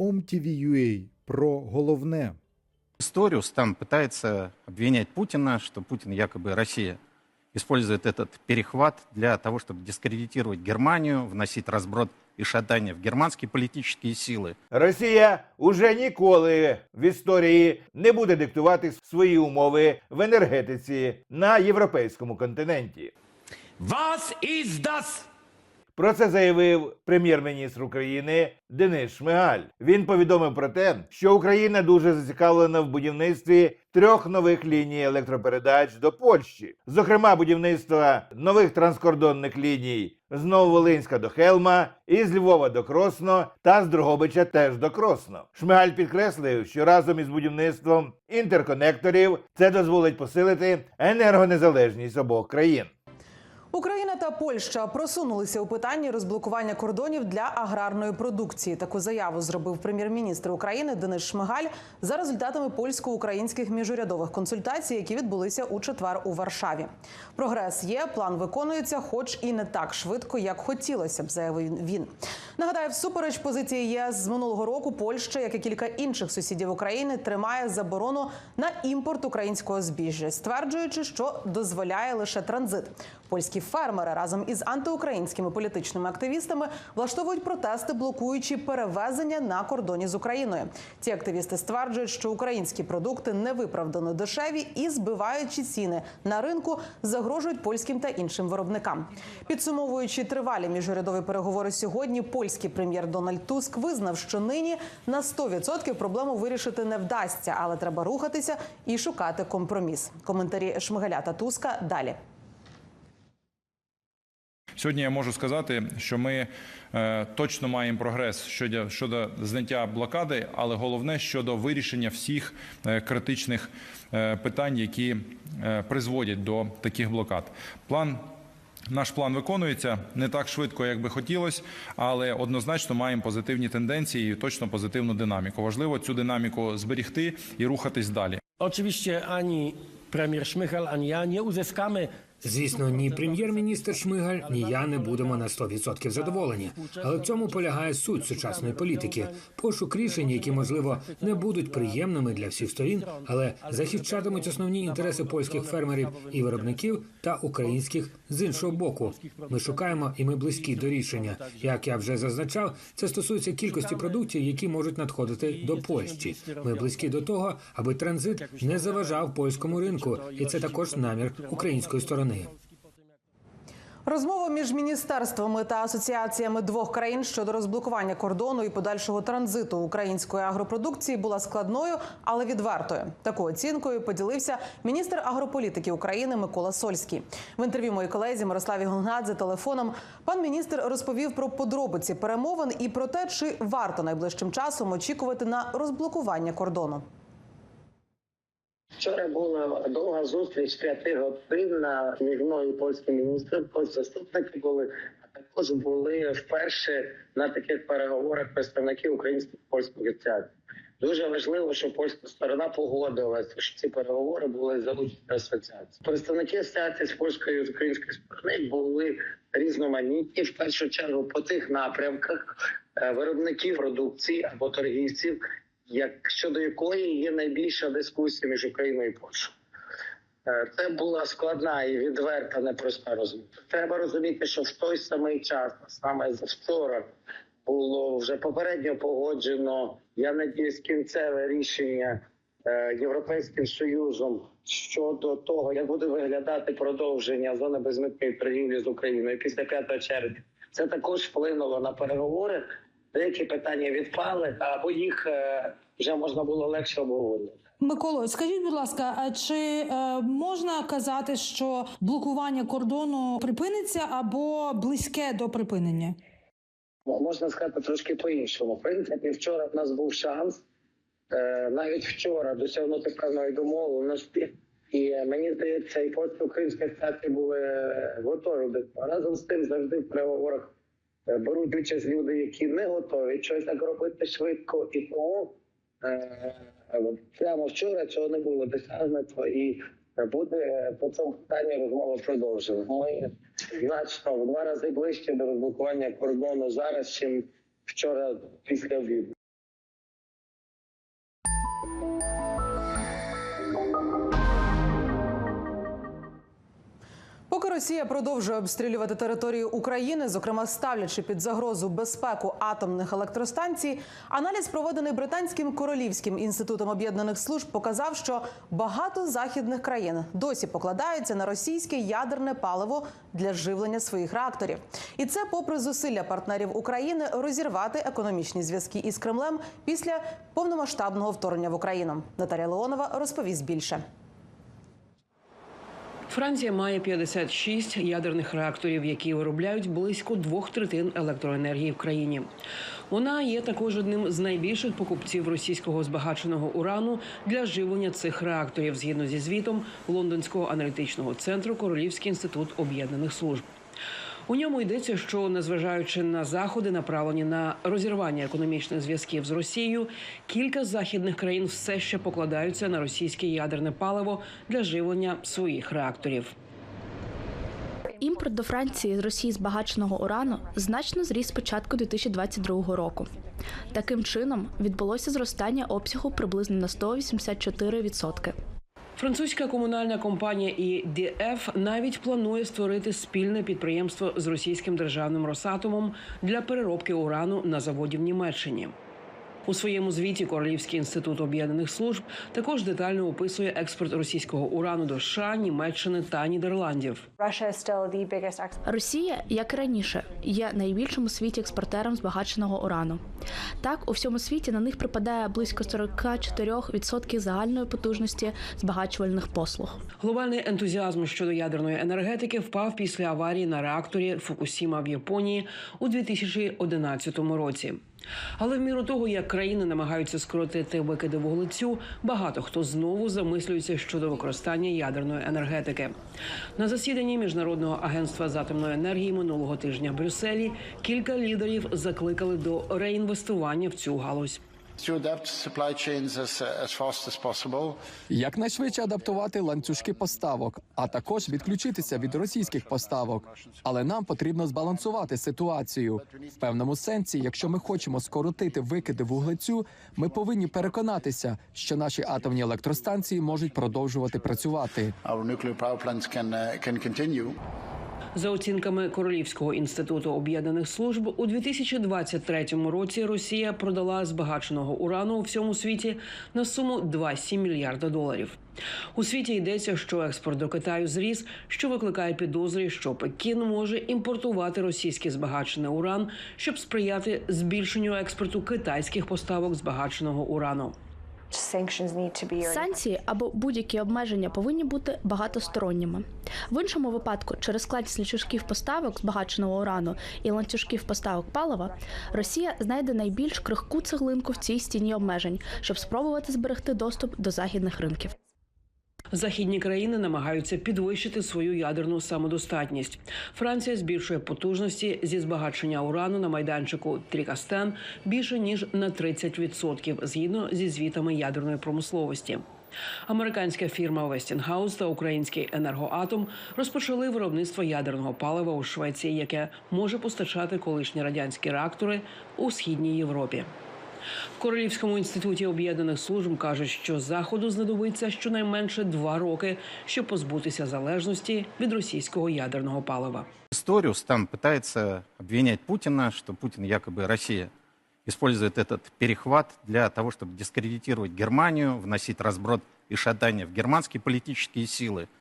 OMTV.ua про головне. Историус там пытается обвинять Путина, что Путин якобы Россия использует этот перехват для того, чтобы дискредитировать Германию, вносить разброд и шатание в германские политические силы. Росія уже ніколи в історії не буде диктувати свої умови в енергетиці на європейському континенті. Was ist das? про це заявив прем'єр-міністр України Денис Шмигаль. Він повідомив про те, що Україна дуже зацікавлена в будівництві трьох нових ліній електропередач до Польщі, зокрема будівництва нових транскордонних ліній з Нововолинська до Хелма, і з Львова до Кросно та з Дрогобича теж до Кросно. Шмигаль підкреслив, що разом із будівництвом інтерконекторів це дозволить посилити енергонезалежність обох країн. Україна та Польща просунулися у питанні розблокування кордонів для аграрної продукції. Таку заяву зробив прем'єр-міністр України Денис Шмигаль за результатами польсько-українських міжурядових консультацій, які відбулися у четвер у Варшаві. Прогрес є, план виконується, хоч і не так швидко, як хотілося б, заявив він. Нагадаю, всупереч позиції ЄС з минулого року Польща, як і кілька інших сусідів України, тримає заборону на імпорт українського збіжжя, стверджуючи, що дозволяє лише транзит. Польські фермери разом із антиукраїнськими політичними активістами влаштовують протести, блокуючи перевезення на кордоні з Україною. Ці активісти стверджують, що українські продукти невиправдано дешеві і, збиваючи ціни на ринку, загрожують польським та іншим виробникам. Підсумовуючи тривалі міжурядові переговори сьогодні, польський прем'єр Дональд Туск визнав, що нині на 100% проблему вирішити не вдасться, але треба рухатися і шукати компроміс. Коментарі Шмигаля та Туска далі. Сьогодні я можу сказати, що ми е, точно маємо прогрес щодо, щодо зняття блокади, але головне щодо вирішення всіх е, критичних е, питань, які призводять до таких блокад. План. Наш план виконується не так швидко, як би хотілося, але однозначно маємо позитивні тенденції і точно позитивну динаміку. Важливо цю динаміку зберігти і рухатись далі. Oczywiście ani premier Szmychal, ani ja nie uzyskamy Звісно, ні прем'єр-міністр Шмигаль, ні я не будемо на 100% задоволені. Але в цьому полягає суть сучасної політики: пошук рішень, які можливо не будуть приємними для всіх сторін, але захищатимуть основні інтереси польських фермерів і виробників та українських з іншого боку. Ми шукаємо і ми близькі до рішення. Як я вже зазначав, це стосується кількості продуктів, які можуть надходити до Польщі. Ми близькі до того, аби транзит не заважав польському ринку, і це також намір української сторони. Розмова між міністерствами та асоціаціями двох країн щодо розблокування кордону і подальшого транзиту української агропродукції була складною, але відвертою. Такою оцінкою поділився міністр агрополітики України Микола Сольський. В інтерв'ю моїй колезі Мирославі Гонгадзе телефоном пан міністр розповів про подробиці перемовин і про те, чи варто найближчим часом очікувати на розблокування кордону. Вчора була довга зустріч п'ятигодинна між мною і польським міністром. Ось заступники були а також були вперше на таких переговорах представники українських польських асоціацій. Дуже важливо, що польська сторона погодилася, що ці переговори були залучені асоціації. Представники асоціації з польської і української сторони були різноманітні в першу чергу по тих напрямках е, виробників продукції або торгівців, як щодо якої є найбільша дискусія між Україною і Польщею. Е, Це була складна і відверта непроста розмова. Треба розуміти, що в той самий час, саме вчора, було вже попередньо погоджено, я надіюсь, кінцеве рішення е, Європейським Союзом щодо того, як буде виглядати продовження зони безмитної торгівлі з Україною після 5 червня. Це також вплинуло на переговори. Деякі питання відпали, або їх е, вже можна було легше обговорити. Миколо, скажіть, будь ласка, а чи е, можна казати, що блокування кордону припиниться або близьке до припинення? Можна сказати трошки по-іншому. В принципі, вчора в нас був шанс е, навіть вчора досягнути певної домовленості. І мені здається, і польсько-українські асоціації були е, готові до цього. Разом з тим завжди в переговорах е, беруть участь люди, які не готові щось так робити швидко і тому. е, Прямо вчора цього не було досягнуто і буде по цьому питанні розмова продовжена. Ми значно в два рази ближче до розблокування кордону зараз, чим вчора після обіду. Росія продовжує обстрілювати територію України, зокрема ставлячи під загрозу безпеку атомних електростанцій. Аналіз, проведений британським королівським інститутом об'єднаних служб, показав, що багато західних країн досі покладаються на російське ядерне паливо для живлення своїх реакторів. І це попри зусилля партнерів України розірвати економічні зв'язки із Кремлем після повномасштабного вторгнення в Україну. Наталія Леонова розповість більше. Франція має 56 ядерних реакторів, які виробляють близько двох третин електроенергії в країні. Вона є також одним з найбільших покупців російського збагаченого урану для живлення цих реакторів, згідно зі звітом Лондонського аналітичного центру Королівський інститут об'єднаних служб. У ньому йдеться, що незважаючи на заходи, направлені на розірвання економічних зв'язків з Росією, кілька західних країн все ще покладаються на російське ядерне паливо для живлення своїх реакторів. Імпорт до Франції з Росії збагаченого урану значно зріс з початку 2022 року. Таким чином відбулося зростання обсягу приблизно на 184%. Французька комунальна компанія EDF навіть планує створити спільне підприємство з російським державним Росатомом для переробки урану на заводі в Німеччині. У своєму звіті Королівський інститут об'єднаних служб також детально описує експорт російського урану до США, Німеччини та Нідерландів. Росія, як і раніше, є найбільшим у світі експортером збагаченого урану. Так, у всьому світі на них припадає близько 44% загальної потужності збагачувальних послуг. Глобальний ентузіазм щодо ядерної енергетики впав після аварії на реакторі Фукусіма в Японії у 2011 році. Але в міру того, як країни намагаються скоротити викиди вуглецю, багато хто знову замислюється щодо використання ядерної енергетики. На засіданні міжнародного агентства з атомної енергії минулого тижня в Брюсселі кілька лідерів закликали до реінвестування в цю галузь. Uh. Якнайшвидше адаптувати ланцюжки поставок, а також відключитися від російських поставок. Але нам потрібно збалансувати ситуацію в певному сенсі. Якщо ми хочемо скоротити викиди вуглецю, ми повинні переконатися, що наші атомні електростанції можуть продовжувати працювати. За оцінками Королівського інституту об'єднаних служб, у 2023 році Росія продала збагаченого урану у всьому світі на суму 2,7 мільярда доларів. У світі йдеться, що експорт до Китаю зріс, що викликає підозри, що Пекін може імпортувати російський збагачений уран, щоб сприяти збільшенню експорту китайських поставок збагаченого урану. Санкції або будь-які обмеження повинні бути багатосторонніми. В іншому випадку, через складність ланцюжків поставок збагаченого урану і ланцюжків поставок палива, Росія знайде найбільш крихку цеглинку в цій стіні обмежень, щоб спробувати зберегти доступ до західних ринків. Західні країни намагаються підвищити свою ядерну самодостатність. Франція збільшує потужності зі збагачення урану на майданчику Трікастен більше ніж на 30%, згідно зі звітами ядерної промисловості. Американська фірма Westinghouse та український енергоатом розпочали виробництво ядерного палива у Швеції, яке може постачати колишні радянські реактори у східній Європі. В Королівському інституті об'єднаних служб кажуть, що заходу знадобиться щонайменше два роки, щоб позбутися залежності від російського ядерного палива. Историю Стан пытается обвинять Путина, что Путин якобы Россия использует этот перехват для того, чтобы дискредитировать Германию, вносить разброд и шатание в германские политические силы.